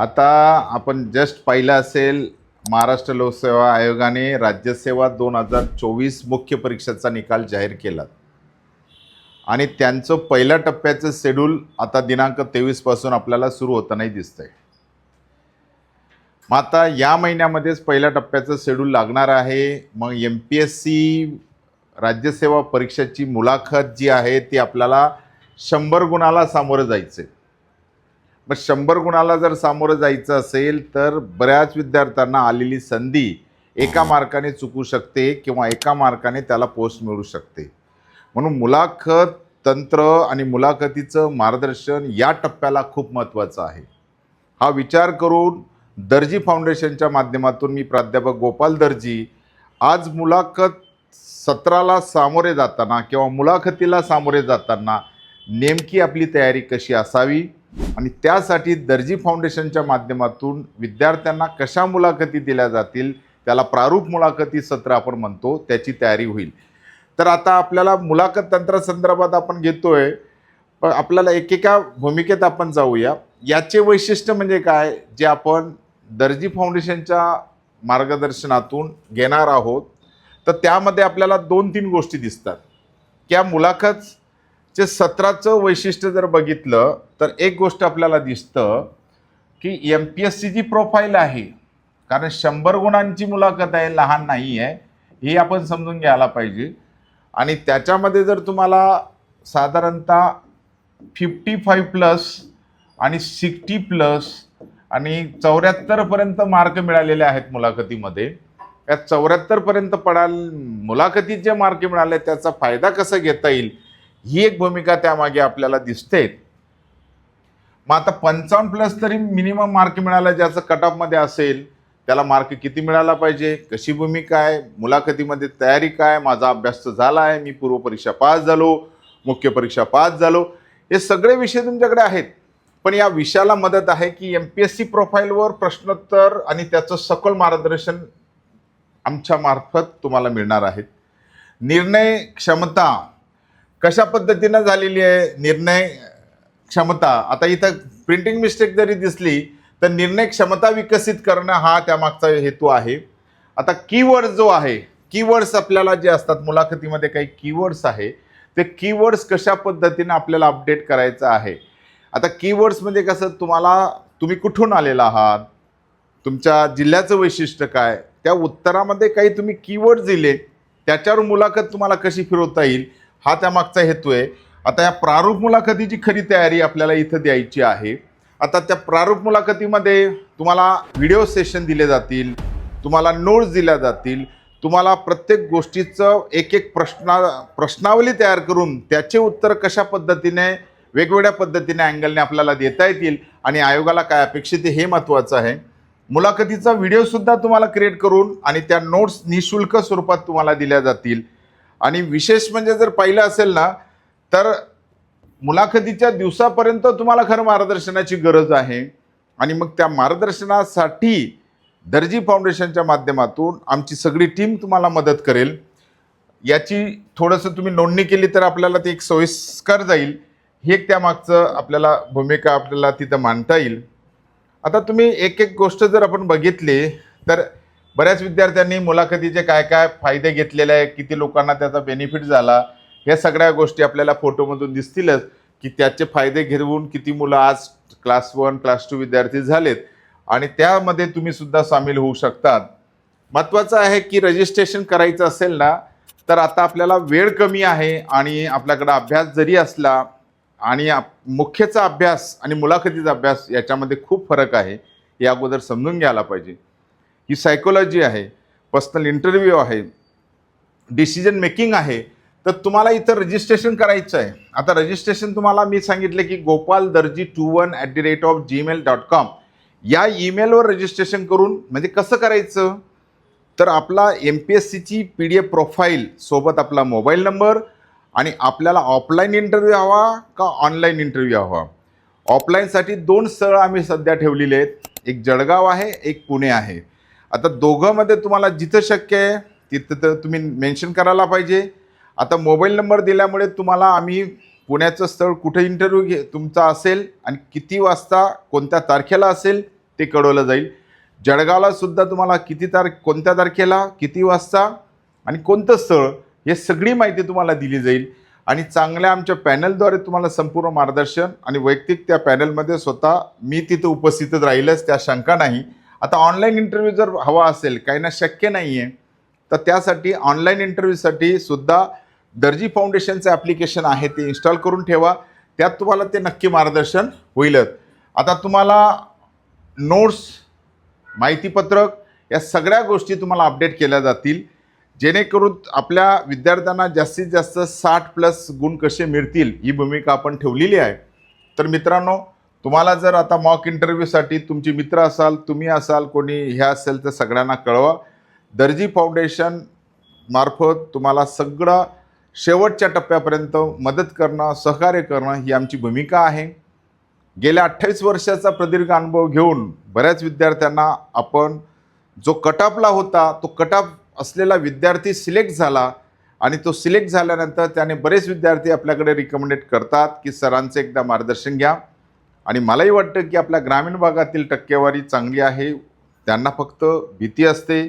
आता आपण जस्ट पाहिलं असेल महाराष्ट्र लोकसेवा आयोगाने राज्यसेवा दोन हजार चोवीस मुख्य परीक्षेचा निकाल जाहीर केला. आणि त्यांचं पहिल्या टप्प्याचं शेड्यूल आता दिनांक तेवीसपासून आपल्याला सुरू होतानाही दिसतंय. मग आता या महिन्यामध्येच पहिल्या टप्प्याचं शेड्यूल लागणार आहे. मग एम पी एस सी राज्यसेवा परीक्षेची मुलाखत जी आहे ती आपल्याला शंभर गुणाला सामोरं जायचं आहे मग शंभर गुणाला जर सामोरं जायचं असेल तर बऱ्याच विद्यार्थ्यांना आलेली संधी एका मार्काने चुकू शकते किंवा एका मार्काने त्याला पोस्ट मिळू शकते. म्हणून मुलाखत तंत्र आणि मुलाखतीचं मार्गदर्शन या टप्प्याला खूप महत्त्वाचं आहे. हा विचार करून दर्जी फाउंडेशनच्या माध्यमातून मी प्राध्यापक गोपाल दर्जी आज मुलाखत सत्राला सामोरे जाताना किंवा मुलाखतीला सामोरे जाताना नेमकी आपली तयारी कशी असावी? आणि त्यासाठी दर्जी फाउंडेशनच्या माध्यमातून विद्यार्थ्यांना कशा मुलाखती दिल्या जातील त्याला प्रारूप मुलाखती सत्र आपण म्हणतो त्याची तयारी होईल. तर आता आपल्याला मुलाखत तंत्रासंदर्भात आपण घेतोय. पण आपल्याला एकेका भूमिकेत आपण जाऊया. याचे वैशिष्ट्य म्हणजे काय? जे आपण दर्जी फाउंडेशनच्या मार्गदर्शनातून घेणार आहोत. तर त्यामध्ये आपल्याला दोन तीन गोष्टी दिसतात. त्या जे सत्राचं वैशिष्ट्य जर बघितलं तर एक गोष्ट आपल्याला दिसतं की एम पी एस सीची प्रोफाईल आहे कारण शंभर गुणांची मुलाखत आहे लहान नाही आहे हे आपण समजून घ्यायला पाहिजे. आणि त्याच्यामध्ये जर तुम्हाला साधारणतः फिफ्टी फाईव्ह प्लस आणि सिक्स्टी प्लस आणि चौऱ्याहत्तरपर्यंत मार्क मिळालेले आहेत मुलाखतीमध्ये. त्या चौऱ्याहत्तरपर्यंत पडाल मुलाखतीत जे मार्क मिळाले त्याचा फायदा कसा घेता येईल? ही एक भूमिका त्यामागे आपल्याला दिसते. मग आता पंचावन्न प्लस तरी मिनिमम मार्क मिळाला ज्याचं कट ऑफमध्ये असेल त्याला मार्क किती मिळाला पाहिजे? कशी भूमिका आहे? मुलाखतीमध्ये तयारी काय? माझा अभ्यास तर झाला आहे मी पूर्वपरीक्षा पास झालो मुख्य परीक्षा पास झालो. हे सगळे विषय तुमच्याकडे आहेत. पण या विषयाला मदत आहे की एम पी एस सी प्रोफाईलवर प्रश्नोत्तर आणि त्याचं सखोल मार्गदर्शन आमच्या मार्फत तुम्हाला मिळणार आहेत निर्णय क्षमता कशा पद्धतीनं झालेली आहे निर्णय क्षमता? आता इथं प्रिंटिंग मिस्टेक जरी दिसली तर निर्णय क्षमता विकसित करणं हा त्यामागचा हेतू आहे. आता कीवर्ड जो आहे कीवर्ड्स आपल्याला जे असतात मुलाखतीमध्ये काही कीवर्ड्स आहे ते कीवर्ड्स कशा पद्धतीनं आपल्याला अपडेट करायचं आहे? आता कीवर्ड्स म्हणजे कसं तुम्हाला तुम्ही कुठून आलेला आहात? तुमच्या जिल्ह्याचं वैशिष्ट्य काय? त्या उत्तरामध्ये काही तुम्ही कीवर्ड दिले त्याच्यावर मुलाखत तुम्हाला कशी फिरवता येईल? हा त्यामागचा हेतू आहे. आता या प्रारूप मुलाखतीची खरी तयारी आपल्याला इथं द्यायची आहे. आता त्या प्रारूप मुलाखतीमध्ये तुम्हाला व्हिडिओ सेशन दिले जातील तुम्हाला नोट्स दिल्या जातील तुम्हाला प्रत्येक गोष्टीचं एक एक प्रश्ना प्रश्नावली तयार करून त्याचे उत्तर कशा पद्धतीने वेगवेगळ्या पद्धतीने अँगलने आपल्याला देता येतील आणि आयोगाला काय अपेक्षित हे महत्त्वाचं आहे. मुलाखतीचा व्हिडिओसुद्धा तुम्हाला क्रिएट करून आणि त्या नोट्स निशुल्क स्वरूपात तुम्हाला दिल्या जातील. आणि विशेष म्हणजे जर पाहिलं असेल ना तर मुलाखतीच्या दिवसापर्यंत तुम्हाला खरं मार्गदर्शनाची गरज आहे. आणि मग त्या मार्गदर्शनासाठी दर्जी फाउंडेशनच्या माध्यमातून आमची सगळी टीम तुम्हाला मदत करेल. याची थोडंसं तुम्ही नोंदणी केली तर आपल्याला ते एक सोयीस्कर जाईल. हे एक त्यामागचं आपल्याला भूमिका आपल्याला तिथं मांडता येईल. आता तुम्ही एक एक गोष्ट जर आपण बघितली तर बऱ्याच विद्यार्थ्यांनी मुलाखतीचे काय काय फायदे घेतलेले आहे किती लोकांना त्याचा बेनिफिट झाला या सगळ्या गोष्टी आपल्याला फोटोमधून दिसतीलच की त्याचे फायदे घेऊन किती मुलं आज क्लास वन क्लास टू विद्यार्थी झालेत. आणि त्यामध्ये तुम्ही सुद्धा सामील होऊ शकतात. महत्त्वाचं आहे की रजिस्ट्रेशन करायचं असेल ना तर आता आपल्याला वेळ कमी आहे आणि आपल्याकडं अभ्यास जरी असला आणि आप- मुख्यचा अभ्यास आणि मुलाखतीचा अभ्यास याच्यामध्ये खूप फरक आहे या अगोदर समजून घ्यायला पाहिजे. ही सायकोलॉजी आहे पर्सनल इंटरव्ह्यू आहे डिसिजन मेकिंग आहे तर तुम्हाला इथं रजिस्ट्रेशन करायचं आहे. आता रजिस्ट्रेशन तुम्हाला मी सांगितलं की Gopal Darji two one at the rate of Gmail dot com या ईमेलवर रजिस्ट्रेशन करून म्हणजे कसं करायचं? तर आपला एम पी एस सीची पी डी एफ प्रोफाईल सोबत आपला मोबाईल नंबर आणि आपल्याला ऑफलाईन इंटरव्ह्यू हवा का ऑनलाईन इंटरव्ह्यू हवा? ऑफलाईनसाठी दोन स्थळं आम्ही सध्या ठेवलेले आहेत. एक जळगाव आहे एक पुणे आहे. आता दोघंमध्ये तुम्हाला जिथं शक्य आहे तिथं तर तुम्ही मेन्शन करायला पाहिजे. आता मोबाईल नंबर दिल्यामुळे तुम्हाला आम्ही पुण्याचं स्थळ कुठे इंटरव्ह्यू घे तुमचा असेल आणि किती वाजता कोणत्या तारखेला असेल ते कळवलं जाईल. जळगावला सुद्धा तुम्हाला किती तारख कोणत्या तारखेला किती वाजता आणि कोणतं स्थळ हे सगळी माहिती तुम्हाला दिली जाईल. आणि चांगल्या आमच्या पॅनलद्वारे तुम्हाला संपूर्ण मार्गदर्शन आणि वैयक्तिक त्या पॅनलमध्ये स्वतः मी तिथं उपस्थितच राहीलच त्या शंका नाही. आता ऑनलाईन इंटरव्ह्यू जर हवा असेल काहींना शक्य नाही आहे तर त्यासाठी ऑनलाईन इंटरव्ह्यूसाठी सुद्धा दर्जी फाउंडेशनचं ॲप्लिकेशन आहे ते इन्स्टॉल करून ठेवा. त्यात तुम्हाला ते नक्की मार्गदर्शन होईलच आता तुम्हाला नोट्स माहितीपत्रक या सगळ्या गोष्टी तुम्हाला अपडेट केल्या जातील. जेणेकरून आपल्या विद्यार्थ्यांना जास्तीत जास्त साठ प्लस गुण कसे मिळतील ही भूमिका आपण ठेवलेली आहे. तर मित्रांनो तुम्हाला जर आता मॉक इंटरव्ह्यूसाठी तुमचे मित्र असाल तुम्ही असाल कोणी हे असेल तर सगळ्यांना कळवा. दर्जी फाउंडेशन मार्फत तुम्हाला सगळं शेवटच्या टप्प्यापर्यंत मदत करणं सहकार्य करणं ही आमची भूमिका आहे. गेल्या अठ्ठावीस वर्षाचा प्रदीर्घ अनुभव घेऊन बऱ्याच विद्यार्थ्यांना आपण जो कटापला होता तो कटाप असलेला विद्यार्थी सिलेक्ट झाला आणि तो सिलेक्ट झाल्यानंतर त्याने बरेच विद्यार्थी आपल्याकडे रिकमेंडेड करतात की सरांचं एकदा मार्गदर्शन घ्या. आणि मलाही वाटतं की आपल्या ग्रामीण भागातील टक्केवारी चांगली आहे. त्यांना फक्त भीती असते.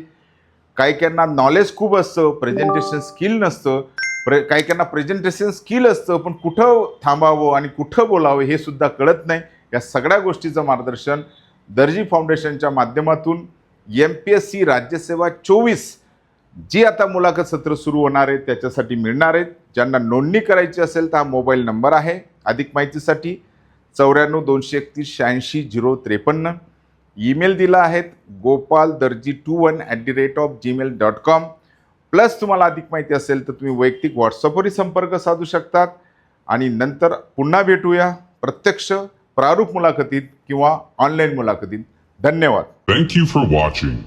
काही काहींना नॉलेज खूप असतं. प्रेझेंटेशन स्किल नसतं. प्रे काही काहींना प्रेझेंटेशन स्किल असतं. पण कुठं थांबावं आणि कुठं बोलावं हे सुद्धा कळत नाही. या सगळ्या गोष्टीचं मार्गदर्शन दर्जी फाउंडेशनच्या माध्यमातून एम पी एस सी राज्यसेवा चोवीस जी आता मुलाखत सत्र सुरू होणार आहे त्याच्यासाठी मिळणार आहेत ज्यांना नोंदणी करायची असेल तर हा मोबाईल नंबर आहे. अधिक माहितीसाठी चौऱ्याण्णव दोनशे एकतीस शहाऐंशी झिरो त्रेपन्न. ईमेल दिला आहेत Gopal Darji two one at the rate of Gmail dot com plus तुम्हाला अधिक माहिती असेल तर तुम्ही वैयक्तिक व्हॉट्सअपवरही संपर्क साधू शकतात. आणि नंतर पुन्हा भेटूया प्रत्यक्ष प्रारूप मुलाखतीत किंवा ऑनलाईन मुलाखतीत. धन्यवाद. Thank you for watching.